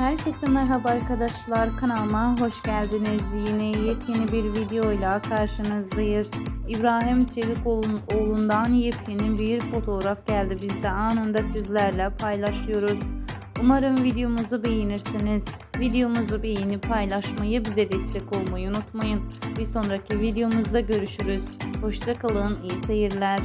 Herkese merhaba arkadaşlar kanalıma hoş geldiniz. Yine yepyeni bir videoyla karşınızdayız. İbrahim Çelikoğlu'ndan yepyeni bir fotoğraf geldi. Biz de anında sizlerle paylaşıyoruz. Umarım videomuzu beğenirsiniz. Videomuzu beğenip paylaşmayı, bize destek olmayı unutmayın. Bir sonraki videomuzda görüşürüz. Hoşçakalın, iyi seyirler.